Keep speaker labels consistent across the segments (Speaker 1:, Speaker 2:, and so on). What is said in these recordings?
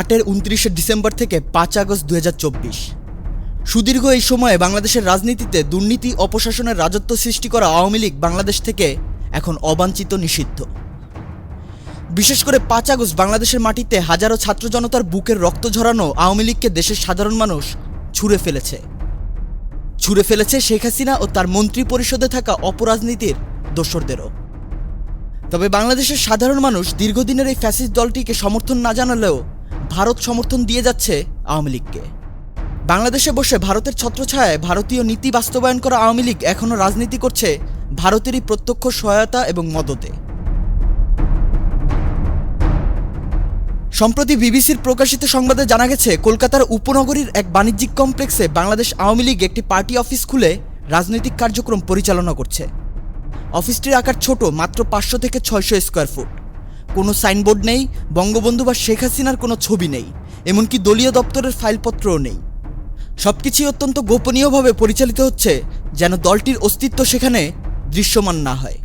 Speaker 1: আটের উনত্রিশে ডিসেম্বর থেকে পাঁচ আগস্ট দুহাজার চব্বিশ। সুদীর্ঘ এই সময়ে বাংলাদেশের রাজনীতিতে দুর্নীতি, অপশাসনের রাজত্ব সৃষ্টি করা আওয়ামী লীগ বাংলাদেশ থেকে এখন অবাঞ্ছিত নিষিদ্ধ। বিশেষ করে পাঁচ আগস্ট বাংলাদেশের মাটিতে হাজারো ছাত্র জনতার বুকের রক্ত ঝরানো আওয়ামী লীগকে দেশের সাধারণ মানুষ ছুঁড়ে ফেলেছে। ছুঁড়ে ফেলেছে শেখ হাসিনা ও তার মন্ত্রী পরিষদে থাকা অপরাজনীতির দোসরদেরও। তবে বাংলাদেশের সাধারণ মানুষ দীর্ঘদিনের এই ফ্যাসিস্ট দলটিকে সমর্থন না জানালেও ভারত সমর্থন দিয়ে যাচ্ছে আওয়ামী লীগকে। বাংলাদেশে বসে ভারতের ছত্রছায়ায় ভারতীয় নীতি বাস্তবায়ন করা আওয়ামী লীগ এখনও রাজনীতি করছে ভারতেরই প্রত্যক্ষ সহায়তা এবং মদতে। সম্প্রতি বিবিসির প্রকাশিত সংবাদে জানা গেছে, কলকাতার উপনগরীর এক বাণিজ্যিক কমপ্লেক্সে বাংলাদেশ আওয়ামী লীগ একটি পার্টি অফিস খুলে রাজনৈতিক কার্যক্রম পরিচালনা করছে। অফিসটির আকার ছোট, মাত্র পাঁচশো থেকে ছয়শো স্কোয়ার ফুট। কোনো সাইনবোর্ড নেই, বঙ্গবন্ধু বা শেখ হাসিনার কোনো ছবি নেই, এমনকি দলীয় দপ্তরের ফাইলপত্রও নেই। সব কিছুই অত্যন্ত গোপনীয়ভাবে পরিচালিত হচ্ছে, যেন দলটির অস্তিত্ব সেখানে দৃশ্যমান না হয়।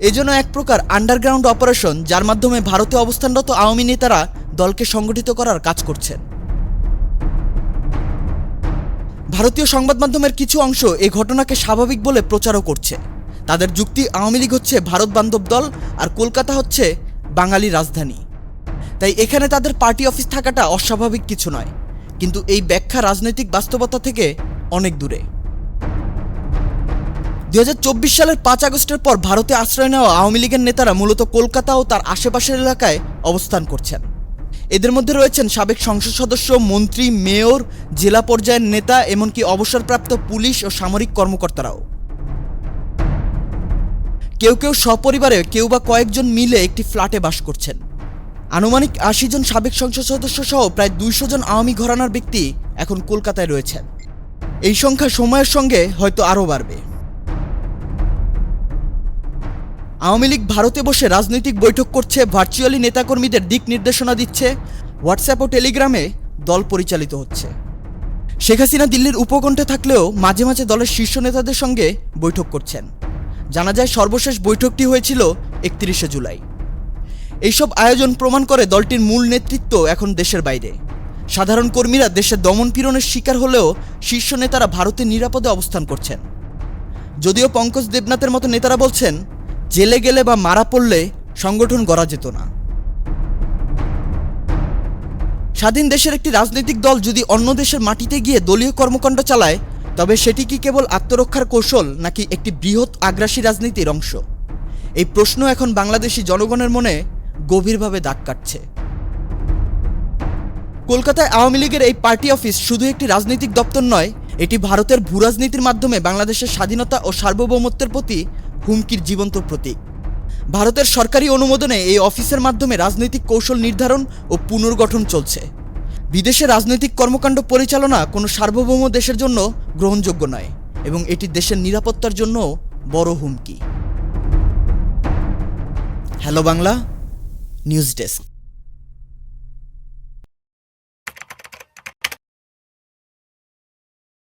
Speaker 1: এজন্য এক প্রকার আন্ডারগ্রাউন্ড অপারেশন যার মাধ্যমে ভারতে অবস্থানরত আওয়ামী নেতারা দলকে সংগঠিত করার কাজ করছেন। ভারতীয় সংবাদ মাধ্যমের কিছু অংশ এই ঘটনাকে স্বাভাবিক বলে প্রচারও করছে। তাদের যুক্তি আওয়ামী লীগ হচ্ছে ভারত বান্ধব দল আর কলকাতা হচ্ছে বাঙালি রাজধানী। তাই এখানে তাদের পার্টি অফিস থাকাটা অস্বাভাবিক কিছু নয়, কিন্তু এই ব্যাখ্যা রাজনৈতিক বাস্তবতা থেকে অনেক দূরে। দু হাজার চব্বিশ সালের পাঁচ আগস্টের পর ভারতে আশ্রয় নেওয়া আওয়ামী লীগের নেতারা মূলত কলকাতা ও তার আশেপাশের এলাকায় অবস্থান করছেন। এদের মধ্যে রয়েছেন সাবেক সংসদ সদস্য, মন্ত্রী, মেয়র, জেলা পর্যায়ের নেতা, এমনকি অবসরপ্রাপ্ত পুলিশ ও সামরিক কর্মকর্তারাও। কেউ কেউ সপরিবারে কেউ বা কয়েকজন মিলে একটি ফ্ল্যাটে বাস করছেন। আনুমানিক আশি জন সাবেক সংসদ সদস্য সহ প্রায় দুইশো জন আওয়ামী ঘরানার ব্যক্তি এখন কলকাতায় রয়েছেন। এই সংখ্যা সময়ের সঙ্গে হয়তো আরও বাড়বে। আওয়ামী লীগ ভারতে বসে রাজনৈতিক বৈঠক করছে, ভার্চুয়ালি নেতাকর্মীদের দিক নির্দেশনা দিচ্ছে, হোয়াটসঅ্যাপ ও টেলিগ্রামে দল পরিচালিত হচ্ছে। শেখ হাসিনা দিল্লির উপকণ্ঠে থাকলেও মাঝে মাঝে দলের শীর্ষ নেতাদের সঙ্গে বৈঠক করছেন। জানা যায় সর্বশেষ বৈঠকটি হয়েছিল একত্রিশে জুলাই। এইসব আয়োজন প্রমাণ করে দলটির মূল নেতৃত্ব এখন দেশের বাইরে। সাধারণ কর্মীরা দেশের দমন পীড়নের শিকার হলেও শীর্ষ নেতারা ভারতে নিরাপদে অবস্থান করছেন। যদিও পঙ্কজ দেবনাথের মতো নেতারা বলছেন, জেলে গেলে বা মারা পড়লে সংগঠন গড়া যেত না। স্বাধীন দেশের একটি রাজনৈতিক দল যদি অন্য দেশের মাটিতে গিয়ে দলীয় কর্মকাণ্ড চালায় তবে সেটি কি কেবল আত্মরক্ষার কৌশল নাকি একটি বৃহৎ আগ্রাসী রাজনীতির অংশ? এই প্রশ্ন এখন বাংলাদেশি জনগণের মনে গভীরভাবে দাগ কাটছে। কলকাতায় আওয়ামী লীগের এই পার্টি অফিস শুধু একটি রাজনৈতিক দপ্তর নয়, এটি ভারতের ভূরাজনীতির মাধ্যমে বাংলাদেশের স্বাধীনতা ও সার্বভৌমত্বের প্রতি হুমকির জীবন্ত প্রতীক। ভারতের সরকারি অনুমোদনে এই অফিসের মাধ্যমে রাজনৈতিক কৌশল নির্ধারণ ও পুনর্গঠন চলছে। বিদেশে রাজনৈতিক কর্মকাণ্ড পরিচালনা কোনো সার্বভৌম দেশের জন্য গ্রহণযোগ্য নয়, এবং এটি দেশের নিরাপত্তার জন্য বড় হুমকি। Hello Bangla, news desk.